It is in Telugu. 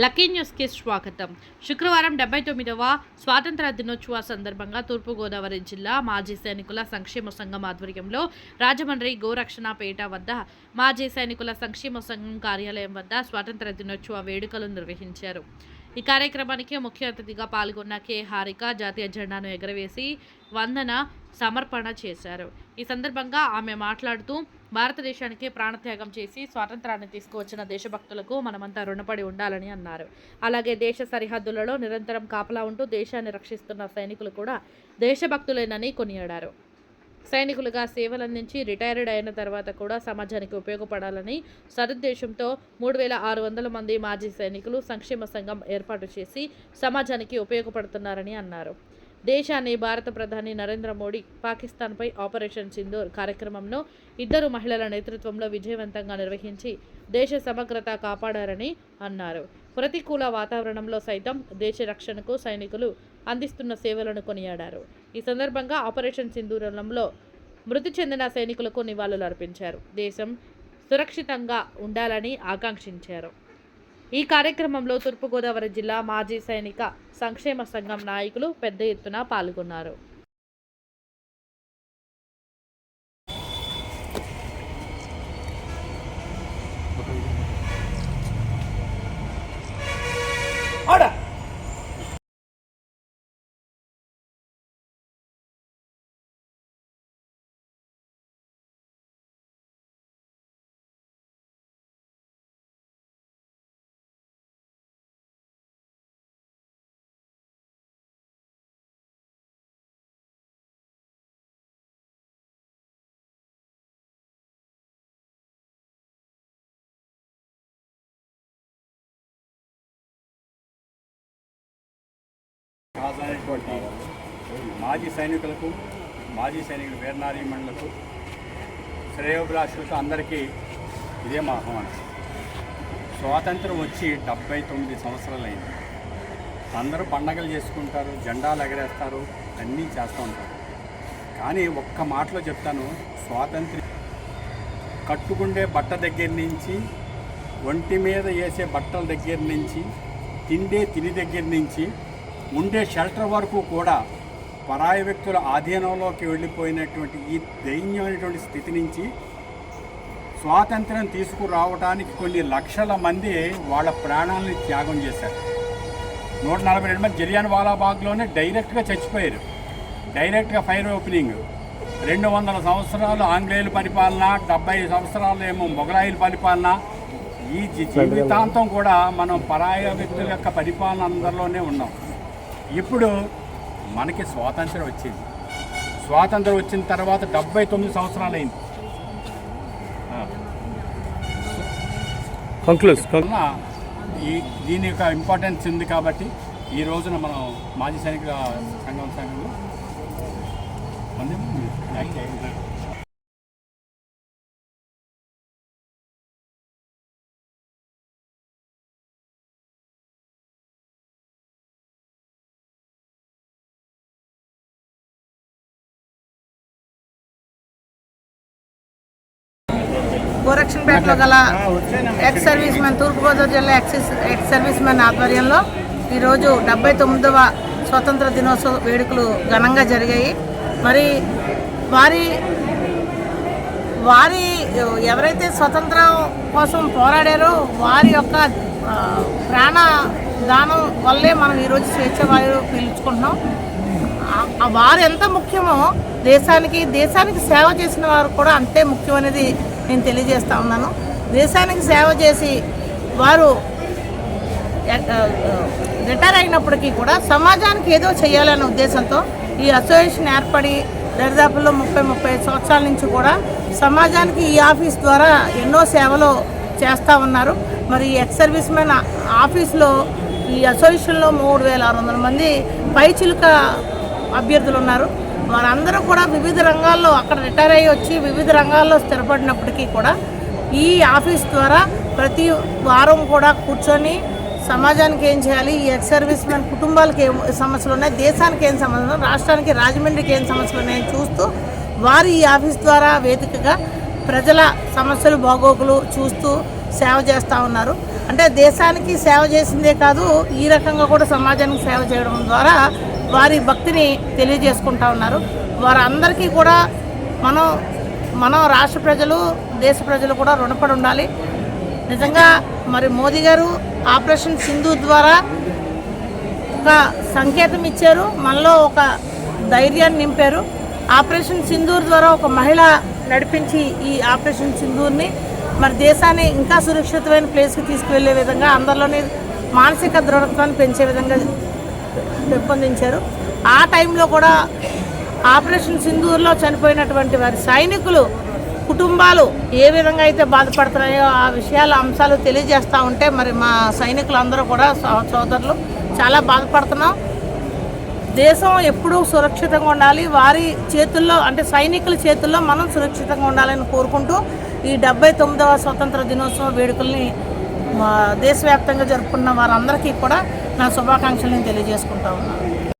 లక్కీ న్యూస్కి స్వాగతం. శుక్రవారం డెబ్బై తొమ్మిదవ స్వాతంత్ర దినోత్సవ సందర్భంగా తూర్పుగోదావరి జిల్లా మాజీ సైనికుల సంక్షేమ సంఘం ఆధ్వర్యంలో రాజమండ్రి గోరక్షణపేట వద్ద మాజీ సైనికుల సంక్షేమ సంఘం కార్యాలయం వద్ద స్వాతంత్ర దినోత్సవ వేడుకలు నిర్వహించారు. ఈ కార్యక్రమానికి ముఖ్య అతిథిగా పాల్గొన్న కె. హారిక జాతీయ జెండాను ఎగరవేసి వందన సమర్పణ చేశారు. ఈ సందర్భంగా ఆమె మాట్లాడుతూ భారతదేశానికి ప్రాణత్యాగం చేసి స్వాతంత్రాన్ని తీసుకువచ్చిన దేశభక్తులకు మనమంతా రుణపడి ఉండాలని అన్నారు. అలాగే దేశ సరిహద్దులలో నిరంతరం కాపలా ఉంటూ దేశాన్ని రక్షిస్తున్న సైనికులు కూడా దేశభక్తులేనని కొనియాడారు. సైనికులుగా సేవలందించి రిటైర్డ్ అయిన తర్వాత కూడా సమాజానికి ఉపయోగపడాలని సదుద్దేశంతో మూడు వేల ఆరు వందల మంది మాజీ సైనికులు సంక్షేమ సంఘం ఏర్పాటు చేసి సమాజానికి ఉపయోగపడుతున్నారని అన్నారు. దేశాన్ని భారత ప్రధాని నరేంద్ర మోడీ పాకిస్తాన్పై ఆపరేషన్ సింధూర్ కార్యక్రమంను ఇద్దరు మహిళల నేతృత్వంలో విజయవంతంగా నిర్వహించి దేశ సమగ్రత కాపాడారని అన్నారు. ప్రతికూల వాతావరణంలో సైతం దేశ రక్షణకు సైనికులు అందిస్తున్న సేవలను కొనియాడారు. ఈ సందర్భంగా ఆపరేషన్ సింధూరంలో మృతి చెందిన సైనికులకు నివాళులు అర్పించారు దేశం సురక్షితంగా ఉండాలని ఆకాంక్షించారు. ఈ కార్యక్రమంలో తూర్పుగోదావరి జిల్లా మాజీ సైనిక సంక్షేమ సంఘం నాయకులు పెద్ద ఎత్తున పాల్గొన్నారు Ahora. కాదనేటువంటి మాజీ సైనికులకు మాజీ సైనికుల వీరనారీమణులకు శ్రేయోభిలాషులకు అందరికీ ఇదే మా ఆహ్వానం. స్వాతంత్రం వచ్చి డెబ్బై తొమ్మిది సంవత్సరాలైంది. అందరూ పండగలు చేసుకుంటారు జెండాలు ఎగరేస్తారు అన్నీ చేస్తూ ఉంటారు. కానీ ఒక్క మాటలో చెప్తాను స్వాతంత్ర్యం కట్టుకుండే బట్ట దగ్గర నుంచి ఒంటి మీద వేసే బట్టల దగ్గర నుంచి తిండే తిని దగ్గర నుంచి ఉండే షెల్టర్ వరకు కూడా పరాయి వ్యక్తుల ఆధీనంలోకి వెళ్ళిపోయినటువంటి ఈ దైన్యమైనటువంటి స్థితి నుంచి స్వాతంత్రం తీసుకురావడానికి కొన్ని లక్షల మంది వాళ్ళ ప్రాణాలని త్యాగం చేశారు. నూట నలభై రెండు మంది జలియాన్ వాలాబాగ్లోనే డైరెక్ట్గా చచ్చిపోయారు. డైరెక్ట్గా ఫైర్ ఓపెనింగ్. రెండు వందల సంవత్సరాలు ఆంగ్లేయుల పరిపాలన డెబ్బై సంవత్సరాలు ఏమో మొఘలాయిల పరిపాలన. ఈ జీ- జీవితాంతం కూడా మనం పరాయ వ్యక్తుల యొక్క పరిపాలన అందరిలోనే ఉన్నాం. ఇప్పుడు మనకి స్వాతంత్రం వచ్చింది. స్వాతంత్రం వచ్చిన తర్వాత డెబ్బై తొమ్మిది సంవత్సరాలు అయింది ఈ దీని యొక్క ఇంపార్టెన్స్ ఉంది కాబట్టి ఈ రోజున మనం మాజీ సైనికుల సంఘం సంఘంలో గోరక్షన్పేటలో గల ఎక్స్ సర్వీస్ మెన్ తూర్పుగోదావరి జిల్లా ఎక్సైజ్ ఎక్స్ సర్వీస్ మెన్ ఆధ్వర్యంలో ఈరోజు డెబ్బై తొమ్మిదవ స్వతంత్ర దినోత్సవ వేడుకలు ఘనంగా జరిగాయి. మరి వారి వారి ఎవరైతే స్వతంత్రం కోసం పోరాడారో వారి యొక్క ప్రాణ దానం వల్లే మనం ఈరోజు స్వేచ్ఛ వాయువు పీల్చుకుంటున్నాం వారు ఎంత ముఖ్యమో దేశానికి దేశానికి సేవ చేసిన వారు కూడా అంతే ముఖ్యం అనేది నేను తెలియజేస్తా ఉన్నాను. దేశానికి సేవ చేసి వారు రిటైర్ అయినప్పటికీ కూడా సమాజానికి ఏదో చేయాలనే ఉద్దేశంతో ఈ అసోసియేషన్ ఏర్పడి దరిదాపుల్లో ముప్పై ముప్పై సంవత్సరాల నుంచి కూడా సమాజానికి ఈ ఆఫీస్ ద్వారా ఎన్నో సేవలు చేస్తూ ఉన్నారు. మరి ఈ ఎక్స్ సర్వీస్ మెన్ ఆఫీస్లో ఈ అసోసియేషన్లో మూడు వేల ఆరు వందల మంది పైచిలుక అభ్యర్థులు ఉన్నారు. వారందరూ కూడా వివిధ రంగాల్లో అక్కడ రిటైర్ అయ్యి వచ్చి వివిధ రంగాల్లో స్థిరపడినప్పటికీ కూడా ఈ ఆఫీస్ ద్వారా ప్రతి వారం కూడా కూర్చొని సమాజానికి ఏం చేయాలి? ఈ ఎక్స్ సర్వీస్ మెన్ కుటుంబాలకు ఏం సమస్యలు ఉన్నాయి? దేశానికి ఏం సమస్యలు ఉన్నాయి? రాష్ట్రానికి రాజమండ్రికి ఏం సమస్యలు ఉన్నాయని చూస్తూ వారు ఈ ఆఫీస్ ద్వారా వేదికగా ప్రజల సమస్యలు బాగోగులు చూస్తూ సేవ చేస్తూ ఉన్నారు. అంటే దేశానికి సేవ చేసిందే కాదు ఈ రకంగా కూడా సమాజానికి సేవ చేయడం ద్వారా వారి భక్తిని తెలియజేసుకుంటా ఉన్నారు. వారందరికీ కూడా మనం మనం రాష్ట్ర ప్రజలు దేశ ప్రజలు కూడా రుణపడి ఉండాలి. నిజంగా మరి మోదీ గారు ఆపరేషన్ సింధు ద్వారా ఒక సంకేతం ఇచ్చారు. మనలో ఒక ధైర్యాన్ని నింపారు. ఆపరేషన్ సింధూర్ ద్వారా ఒక మహిళ నడిపించి ఈ ఆపరేషన్ సింధూర్ని మరి దేశాన్ని ఇంకా సురక్షితమైన ప్లేస్కి తీసుకువెళ్ళే విధంగా అందరిలోని మానసిక దృఢత్వాన్ని పెంచే విధంగా పెంపొందించారు. ఆ టైంలో కూడా ఆపరేషన్ సింధూర్లో చనిపోయినటువంటి వారి సైనికులు కుటుంబాలు ఏ విధంగా అయితే బాధపడుతున్నాయో ఆ విషయాల అంశాలు తెలియజేస్తూ ఉంటే మరి మా సైనికులందరూ కూడా సోదరులు చాలా బాధపడుతున్నాం. దేశం ఎప్పుడూ సురక్షితంగా ఉండాలి. వారి చేతుల్లో అంటే సైనికుల చేతుల్లో మనం సురక్షితంగా ఉండాలని కోరుకుంటూ ఈ డెబ్బై తొమ్మిదవ స్వతంత్ర దినోత్సవ వేడుకల్ని మా దేశవ్యాప్తంగా జరుపుకున్న వారందరికీ కూడా నా శుభాకాంక్షలను తెలియజేసుకుంటా ఉన్నాను.